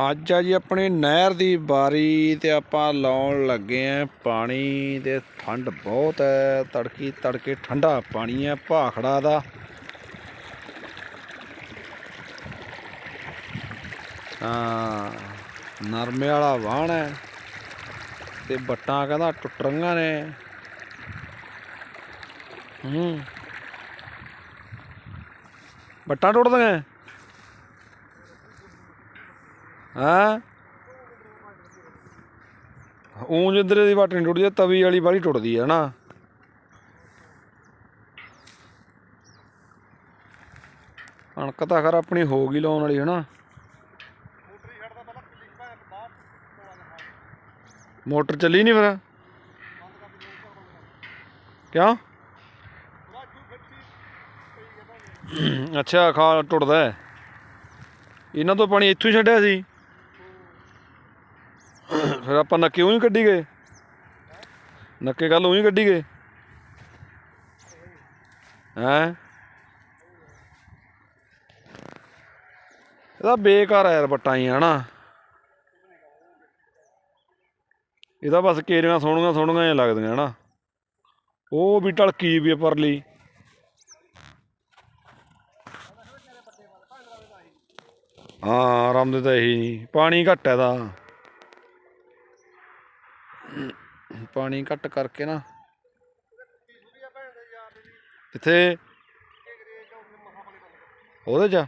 ਅੱਜ ਆ ਜੀ ਆਪਣੀ ਨਹਿਰ ਦੀ ਬਾਰੀ ਤੇ ਆਪਾਂ ਲਾਉਣ ਲੱਗੇ ਆਂ ਪਾਣੀ ਤੇ ਠੰਡ ਬਹੁਤ ਹੈ ਤੜਕੀ ਤੜਕੇ ਠੰਡਾ ਪਾਣੀ ਹੈ ਭਾਖੜਾ ਦਾ। ਹਾਂ, ਨਰਮੇ ਵਾਲਾ ਵਾਹਣ ਹੈ ਤੇ ਬੱਟਾਂ ਕਹਿੰਦਾ ਟੁੱਟ ਰਹੀਆਂ ਨੇ। ਹੂੰ। ਬੱਟਾਂ ਟੁੱਟਦੀਆਂ? ਹਾਂ? ਊਂ ਜਿੱਧਰ ਦੀ ਵਾਟ ਨਹੀਂ ਟੁੱਟਦੀ ਤਵੀ ਵਾਲੀ ਬਾਲੀ ਟੁੱਟਦੀ ਹੈ ਨਾ। ਕਣਕ ਤਾਂ ਖਰ ਆਪਣੀ ਹੋ ਗਈ ਲਾਉਣ ਵਾਲੀ ਹੈ ਨਾ ਮੋਟਰ ਚੱਲੀ ਨਹੀਂ ਫਿਰ? ਕਿਉਂ? ਅੱਛਾ ਖਾ ਟੁੱਟਦਾ। ਇਹਨਾਂ ਤੋਂ ਪਾਣੀ ਇੱਥੋਂ ਹੀ ਛੱਡਿਆ ਸੀ? ਫਿਰ ਆਪਾਂ ਨੱਕੇ ਉਹੀ ਕੱਢੀ ਗਏ। ਨੱਕੇ ਕੱਲ ਉਹੀ ਕੱਢੀ ਗਏ। ਹੈਂ? ਇਹਦਾ ਬੇਕਾਰ ਆ ਯਾਰ ਬੱਟਾਂ ਹੀ, ਹਨਾ? ਇਹਦਾ ਬਸ ਕੇਰੀਆਂ ਸੋਹਣੀਆਂ ਸੋਹਣੀਆਂ ਜਿਹੀਆਂ ਲੱਗਦੀਆਂ, ਹਨਾ? ਉਹ ਵੀ ਢਲਕੀ ਵੀ ਪਰਲੀ। ਹਾਂ, ਆਰਾਮ ਦੇ ਤਾਂ ਇਹੀ ਨਹੀਂ। ਪਾਣੀ ਘੱਟ ਹੈ ਦਾ ਪਾਣੀ ਘੱਟ ਕਰਕੇ ਨਾ। ਕਿੱਥੇ? ਉਹਦੇ ਚ?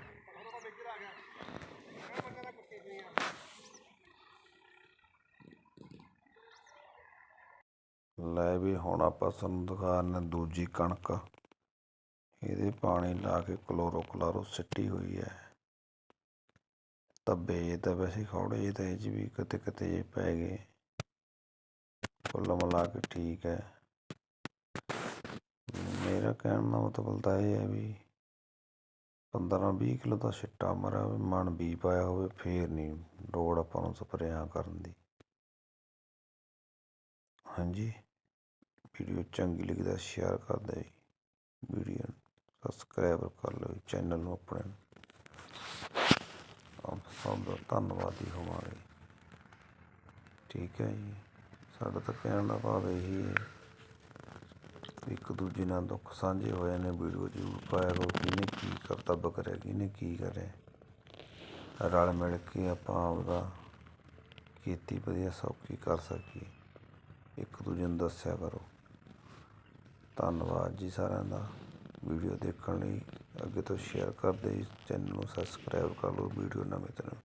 ਲੈ ਵੀ ਹੁਣ ਆਪਾਂ ਤੁਹਾਨੂੰ ਦਿਖਾਉਂਦੇ ਦੂਜੀ ਕਣਕ। ਇਹਦੇ ਪਾਣੀ ਲਾ ਕੇ ਕਲੋਰੋ ਕਲਾਰੋ ਸਿੱਟੀ ਹੋਈ ਹੈ। ਤੱਬੇ ਜੇ ਤਾਂ ਵੈਸੇ ਖੌੜੇ ਤਾਂ ਇਹ 'ਚ ਵੀ ਕਿਤੇ ਕਿਤੇ ਜੇ ਪੈ ਗਏ। ਕੁੱਲ ਮਿਲਾ ਕੇ ਠੀਕ ਹੈ। ਮੇਰਾ ਕਹਿਣ ਦਾ ਮਤਲਬ ਤਾਂ ਇਹ ਹੈ ਵੀ 15-20 ਕਿਲੋ ਦਾ ਛਿੱਟਾ ਮਰਿਆ ਹੋਵੇ ਮਣ ਬੀ ਪਾਇਆ ਹੋਵੇ, ਫੇਰ ਨਹੀਂ ਲੋੜ ਆਪਾਂ ਨੂੰ ਸਪਰੇਆਂ ਕਰਨ ਦੀ। ਹਾਂਜੀ। ਵੀਡੀਓ ਚੰਗੀ ਲੱਗੀ ਸ਼ੇਅਰ ਕਰ ਦਿਓ ਜੀ। ਵੀਡੀਓ ਸਬਸਕ੍ਰਾਈਬ ਕਰ ਲਓ ਚੈਨਲ ਨੂੰ ਆਪਣੇ ਆਪ ਸਭ ਦਾ ਧੰਨਵਾਦੀ ਹੋਵਾਂਗੇ ਠੀਕ ਹੈ ਜੀ। ਸਾਡਾ ਤਾਂ ਕਹਿਣ ਦਾ ਭਾਵ ਇਹੀ ਹੈ ਇੱਕ ਦੂਜੇ ਨਾਲ ਦੁੱਖ ਸਾਂਝੇ ਹੋਏ ਨੇ ਵੀਡੀਓ ਜ਼ਰੂਰ ਪਾਇਆ ਕਰੋ, ਕਿਹਨੇ ਕੀ ਕਰਤੱਵ ਕਰਿਆ ਕਿਹਨੇ ਕੀ ਕਰਿਆ। ਰਲ ਮਿਲ ਕੇ ਆਪਾਂ ਆਪਦਾ ਖੇਤੀ ਵਧੀਆ ਸੌਖੀ ਕਰ ਸਕੀਏ। ਇੱਕ ਦੂਜੇ ਨੂੰ ਦੱਸਿਆ ਕਰੋ। ਧੰਨਵਾਦ ਜੀ ਸਾਰਿਆਂ ਦਾ ਵੀਡੀਓ ਦੇਖਣ ਲਈ। ਅੱਗੇ ਤੋਂ ਸ਼ੇਅਰ ਕਰਦੇ ਚੈਨਲ ਨੂੰ ਸਬਸਕ੍ਰਾਈਬ ਕਰ ਲਓ, ਵੀਡੀਓ ਨਵੇਂ ਤਰ੍ਹਾਂ